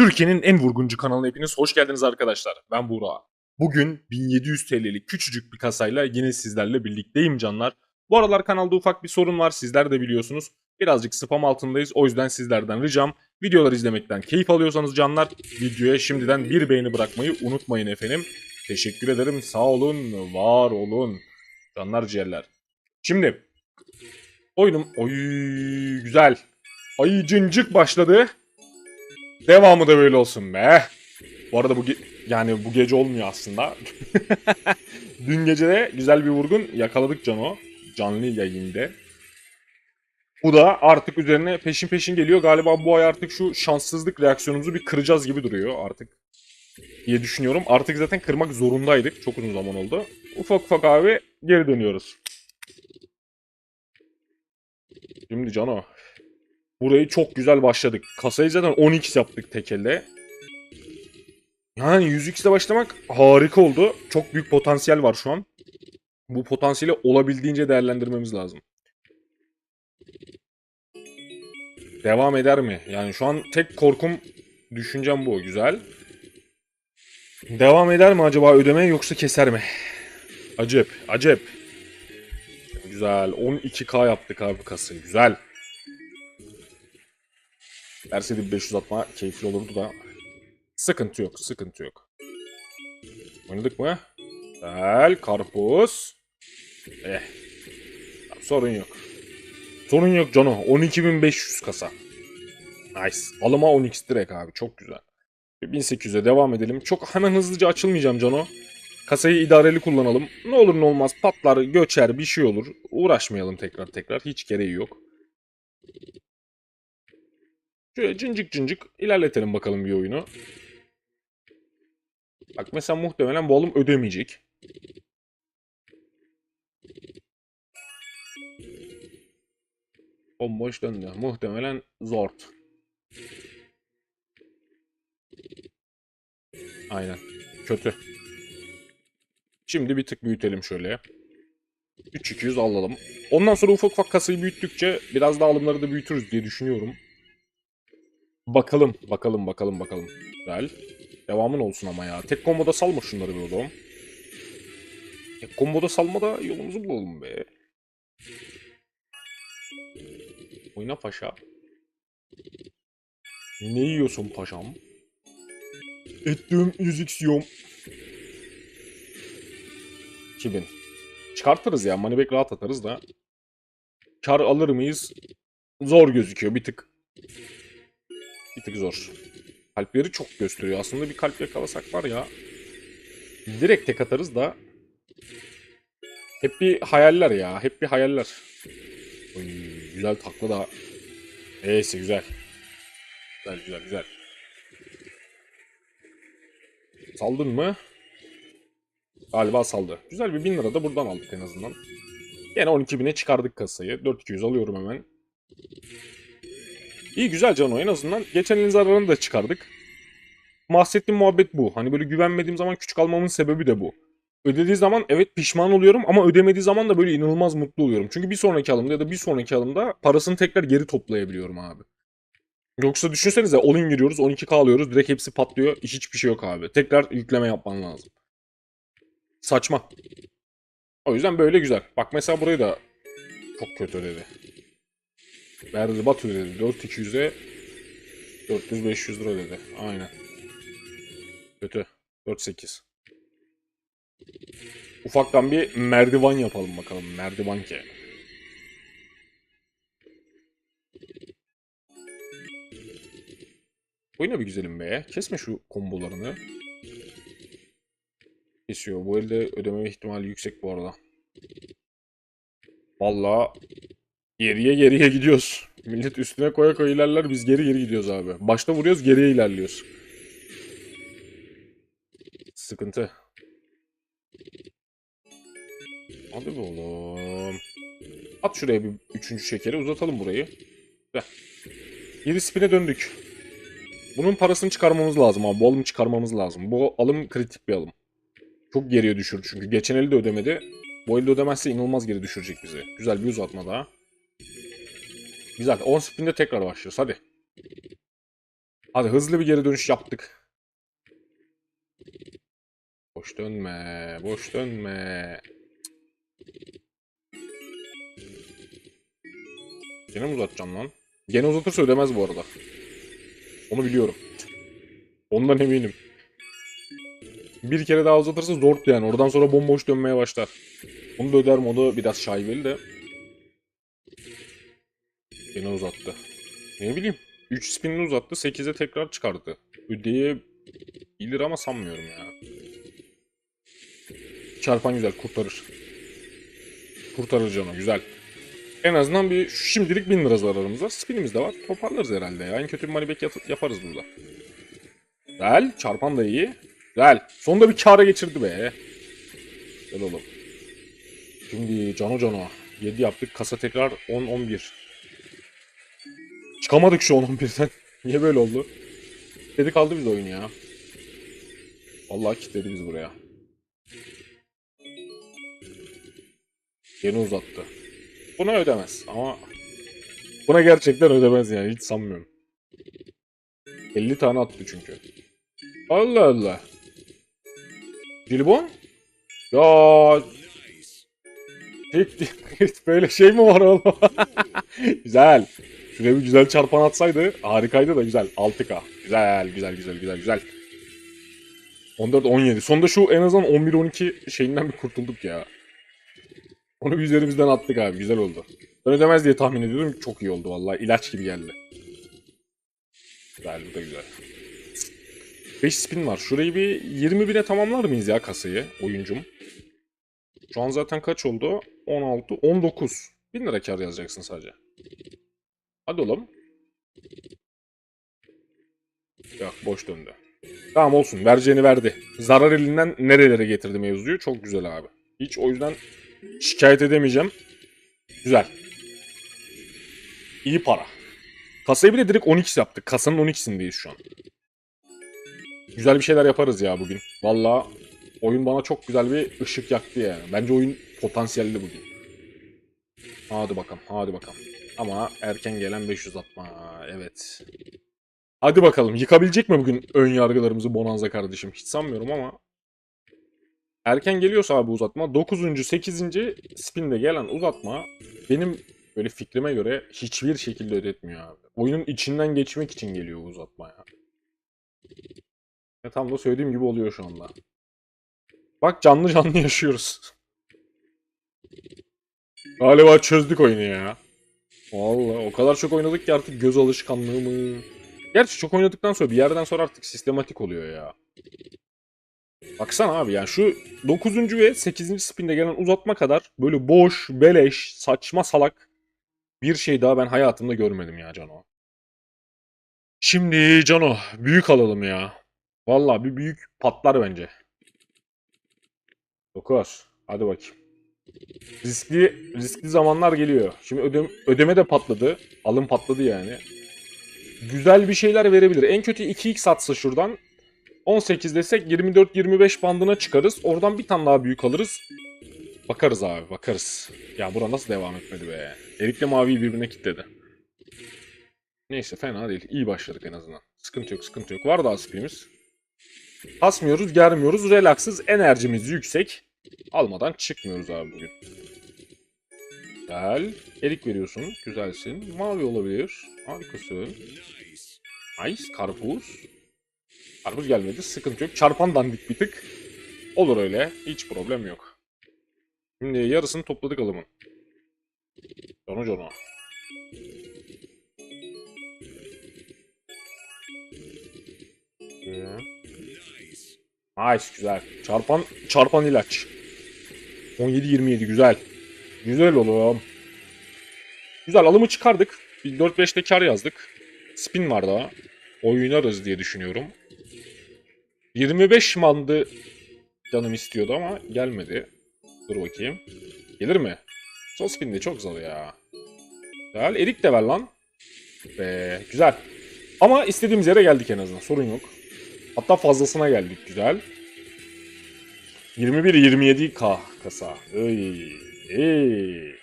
Türkiye'nin en vurguncu kanalına hepiniz hoş geldiniz arkadaşlar. Ben Buğra. Bugün 1700 TL'lik küçücük bir kasayla yine sizlerle birlikteyim canlar. Bu aralar kanalda ufak bir sorun var sizler de biliyorsunuz. Birazcık spam altındayız o yüzden sizlerden ricam videoları izlemekten keyif alıyorsanız canlar videoya şimdiden bir beğeni bırakmayı unutmayın efendim. Teşekkür ederim sağ olun var olun canlar ciğerler. Şimdi oyunum oy güzel. Ay cincik başladı. Devamı da böyle olsun be. Bu arada bu yani bu gece olmuyor aslında. Dün gece de güzel bir vurgun yakaladık Cano. Canlı yayında. Bu da artık üzerine peşin peşin geliyor. Galiba bu ay artık şu şanssızlık reaksiyonumuzu bir kıracağız gibi duruyor artık. Diye düşünüyorum. Artık zaten kırmak zorundaydık. Çok uzun zaman oldu. Ufak ufak abi geri dönüyoruz. Şimdi Cano. Burayı çok güzel başladık. Kasayı zaten 10x yaptık tek elde. Yani 100x'le başlamak harika oldu. Çok büyük potansiyel var şu an. Bu potansiyeli olabildiğince değerlendirmemiz lazım. Devam eder mi? Yani şu an tek korkum, düşüncem bu. Güzel. Devam eder mi acaba ödeme yoksa keser mi? Acep, acep. Güzel. 12k yaptık abi kasayı. Güzel. Verseydi bir 500 atma keyifli olurdu da. Sıkıntı yok, sıkıntı yok. Oynadık mı? Güzel, karpuz. Eh. Sorun yok. Sorun yok Cano. 12.500 kasa. Nice. Alıma 10x direkt abi. Çok güzel. 1800'e devam edelim. Çok hemen hızlıca açılmayacağım Cano. Kasayı idareli kullanalım. Ne olur ne olmaz patlar, göçer, bir şey olur. Uğraşmayalım tekrar tekrar. Hiç gereği yok. Şöyle cincik cincik ilerletelim bakalım bir oyunu. Bak mesela muhtemelen bu alım ödemeyecek. Bomboş döndü. Muhtemelen zort. Aynen. Kötü. Şimdi bir tık büyütelim şöyle. 3200 alalım. Ondan sonra ufak ufak kasayı büyüttükçe biraz daha alımları da büyütürüz diye düşünüyorum. Bakalım, bakalım, bakalım, bakalım. Güzel. Devamın olsun ama ya. Tek komboda salma şunları bir oğlum. Tek komboda salma da yolumuzu bulalım be. Oyna paşa. Ne yiyorsun paşam? Ettiğim 100x yiyorum. 2000. Çıkartırız ya. Moneyback rahat atarız da. Kar alır mıyız? Zor gözüküyor bir tık. Bir tık zor. Kalpleri çok gösteriyor. Aslında bir kalp yakalasak var ya. Direkt tek atarız da. Hep bir hayaller ya. Hep bir hayaller. Oy, güzel takla da. Neyse güzel. Güzel güzel güzel. Saldın mı? Galiba saldı. Güzel bir 1000 lira da buradan aldık en azından. Yine 12.000'e çıkardık kasayı. 4200 alıyorum hemen. İyi güzel Cano en azından. Geçen elin zararını da çıkardık. Bahsettiğim muhabbet bu. Hani böyle güvenmediğim zaman küçük almamın sebebi de bu. Ödediği zaman evet pişman oluyorum ama ödemediği zaman da böyle inanılmaz mutlu oluyorum. Çünkü bir sonraki alımda ya da bir sonraki alımda parasını tekrar geri toplayabiliyorum abi. Yoksa düşünsenize all-in giriyoruz 12k alıyoruz direkt hepsi patlıyor hiçbir şey yok abi. Tekrar yükleme yapman lazım. Saçma. O yüzden böyle güzel. Bak mesela burayı da çok kötü ödedi. Verdi Batu dedi. 4200'e 400-500 lira dedi. Aynen. Kötü. 4-8. Ufaktan bir merdivan yapalım bakalım. Merdivan ki. Oyna bir güzelim be. Kesme şu kombolarını. Kesiyor. Bu elde ödeme ihtimali yüksek bu arada. Vallahi geriye geriye gidiyoruz. Millet üstüne koya koya ilerler biz geri geri gidiyoruz abi. Başta vuruyoruz geriye ilerliyoruz. Sıkıntı. Hadi be oğlum. At şuraya bir üçüncü şekeri uzatalım burayı. 7 spine döndük. Bunun parasını çıkarmamız lazım abi. Bu alımı çıkarmamız lazım. Bu alım kritik bir alım. Çok geriye düşürdü çünkü. Geçen elde ödemedi. Bu elde ödemezse inanılmaz geri düşürecek bizi. Güzel bir uzatma daha. Güzel. 10 spinde tekrar başlıyoruz. Hadi. Hadi hızlı bir geri dönüş yaptık. Boş dönme, boş dönme. Gene mi uzatacağım lan? Gene uzatırsa ödemez bu arada. Onu biliyorum. Ondan eminim. Bir kere daha uzatırsa zor yani. Oradan sonra bomboş dönmeye başlar. Onu da öder modu biraz şaibeli de. Gene uzattı. Ne bileyim. 3 spinini uzattı. 8'e tekrar çıkardı. Ödeyebilir ama sanmıyorum ya. Çarpan güzel. Kurtarır. Kurtarır canı. Güzel. En azından bir şimdilik 1000 lira zararımız. Spinimiz de var. Toparlarız herhalde ya. En kötü bir money back yat- yaparız burada. Güzel. Çarpan da iyi. Güzel. Sonunda bir kâra geçirdi be. Güzel oğlum. Şimdi cano cano. 7 yaptık. Kasa tekrar 10-11. Çıkamadık şu 10-11'den. Niye böyle oldu? Kilitledi kaldı biz oyun ya. Vallahi kilitledi biz buraya. Yeni uzattı. Buna ödemez ama buna gerçekten ödemez yani hiç sanmıyorum. 50 tane attı çünkü. Allah Allah. Dilbon? Ya Hiç böyle şey mi var oğlum? güzel. Şuraya bir güzel çarpan atsaydı harikaydı da güzel. 6K. Güzel güzel güzel güzel güzel. 14-17. Sonunda şu en azından 11-12 şeyinden bir kurtulduk ya. Onu bir üzerimizden attık abi. Güzel oldu. Ben ödemez diye tahmin ediyordum. Çok iyi oldu vallahi. İlaç gibi geldi. Güzel bu da güzel. 5 spin var. Şurayı bir 20 bine tamamlar mıyız ya kasayı oyuncum? Şu an zaten kaç oldu? 16, 19. 1000 lira kar yazacaksın sadece. Hadi oğlum. Yok boş döndü. Tamam olsun. Vereceğini verdi. Zarar elinden nerelere getirdi mevzuyu. Çok güzel abi. Hiç o yüzden şikayet edemeyeceğim. Güzel. İyi para. Kasayı bile direkt 12 yaptık. Kasanın 12'sindeyiz şu an. Güzel bir şeyler yaparız ya bugün. Valla oyun bana çok güzel bir ışık yaktı yani. Bence oyun potansiyelli bugün. Hadi bakalım, hadi bakalım. Ama erken gelen 500 atma. Evet. Hadi bakalım. Yıkabilecek mi bugün ön yargılarımızı Bonanza kardeşim? Hiç sanmıyorum ama. Erken geliyorsa abi uzatma. 9. 8. spinde gelen uzatma benim böyle fikrime göre hiçbir şekilde ödetmiyor abi. Oyunun içinden geçmek için geliyor uzatma ya. Ya tam da söylediğim gibi oluyor şu anda. Bak canlı canlı yaşıyoruz. Galiba çözdük oyunu ya. Vallahi o kadar çok oynadık ki artık göz alışkanlığı mı? Gerçi çok oynadıktan sonra bir yerden sonra artık sistematik oluyor ya. Baksana abi yani şu 9. ve 8. spinde gelen uzatma kadar böyle boş, beleş, saçma salak bir şey daha ben hayatımda görmedim ya Cano. Şimdi Cano büyük alalım ya. Vallahi bir büyük patlar bence. 9. Hadi bakayım. Riskli riskli zamanlar geliyor. Şimdi ödem, ödeme de patladı. Alım patladı yani. Güzel bir şeyler verebilir. En kötü 2x atsa şuradan 18 desek 24-25 bandına çıkarız. Oradan bir tane daha büyük alırız. Bakarız abi bakarız. Ya bura nasıl devam etmedi be. Erik'le Mavi'yi birbirine kilitledi. Neyse fena değil. İyi başladık en azından. Sıkıntı yok sıkıntı yok. Var daha spinimiz. Asmıyoruz germiyoruz. Relaksız enerjimiz yüksek. Almadan çıkmıyoruz abi bugün. Güzel. Erik veriyorsun. Güzelsin. Mavi olabilir. Harikasın. Nice. Karpuz. Karpuz gelmedi. Sıkıntı yok. Çarpan dandik bir tık. Olur öyle. Hiç problem yok. Şimdi yarısını topladık alımın. Cano cano. Ee, Nice güzel. Çarpan çarpan ilaç. 17-27 güzel. Güzel oğlum. Güzel alımı çıkardık. Bir 4-5'te kar yazdık. Spin var daha. Oynarız diye düşünüyorum. 25 mandı canım istiyordu ama gelmedi. Dur bakayım. Gelir mi? Son spin de çok zor ya. Güzel. Erik de ver lan. Be, güzel. Ama istediğimiz yere geldik en azından. Sorun yok. Hatta fazlasına geldik. Güzel. 21-27k kasa. Ey, ey.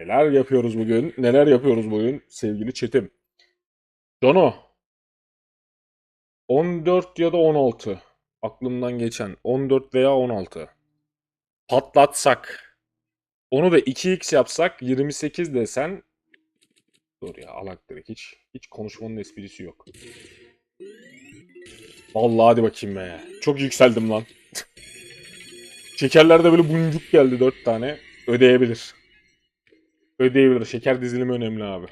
Neler yapıyoruz bugün? Neler yapıyoruz bugün sevgili çetim? Dono. 14 ya da 16. Aklımdan geçen 14 veya 16. Patlatsak. Onu da 2x yapsak 28 desen Dur ya alak direkt hiç hiç konuşmanın esprisi yok. Vallahi hadi bakayım be. Çok yükseldim lan. Şekerlerde böyle buncuk geldi 4 tane. Ödeyebilir. Ödeyebilir. Şeker dizilimi önemli abi.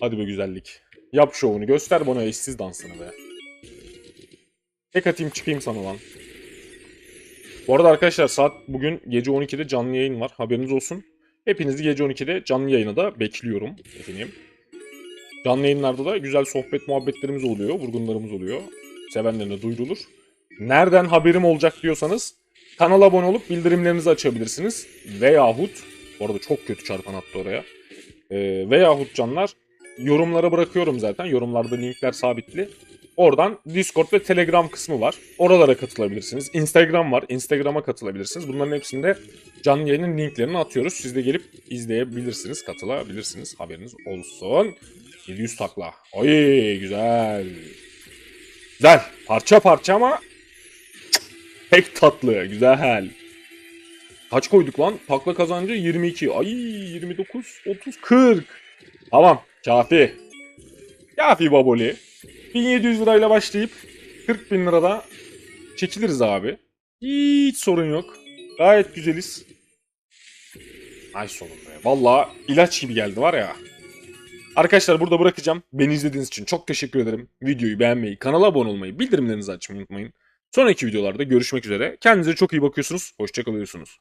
Hadi be güzellik. Yap şovunu. Göster bana eşsiz dansını be. Tek atayım çıkayım sana lan. Bu arada arkadaşlar saat bugün gece 12'de canlı yayın var. Haberiniz olsun. Hepinizi gece 12'de canlı yayına da bekliyorum efendim. Canlı yayınlarda da güzel sohbet muhabbetlerimiz oluyor. Vurgunlarımız oluyor. Sevenlerine duyurulur. Nereden haberim olacak diyorsanız kanala abone olup bildirimlerinizi açabilirsiniz. Veyahut bu arada çok kötü çarpan attı oraya. Ee, veyahut canlar yorumlara bırakıyorum zaten. Yorumlarda linkler sabitli. Oradan Discord ve Telegram kısmı var. Oralara katılabilirsiniz. Instagram var. Instagram'a katılabilirsiniz. Bunların hepsinde canlı yayının linklerini atıyoruz. Siz de gelip izleyebilirsiniz, katılabilirsiniz. Haberiniz olsun. 700 takla. Oy güzel. Güzel. Parça parça ama pek tatlı. Güzel. Kaç koyduk lan? Takla kazancı 22. Ay 29, 30, 40. Tamam. Kafi. Kafi baboli. 1700 lirayla başlayıp 40 bin lirada çekiliriz abi. Hiç sorun yok. Gayet güzeliz. Ay sonunda be. Valla ilaç gibi geldi var ya. Arkadaşlar burada bırakacağım. Beni izlediğiniz için çok teşekkür ederim. Videoyu beğenmeyi, kanala abone olmayı, bildirimlerinizi açmayı unutmayın. Sonraki videolarda görüşmek üzere. Kendinize çok iyi bakıyorsunuz. Hoşçakalıyorsunuz.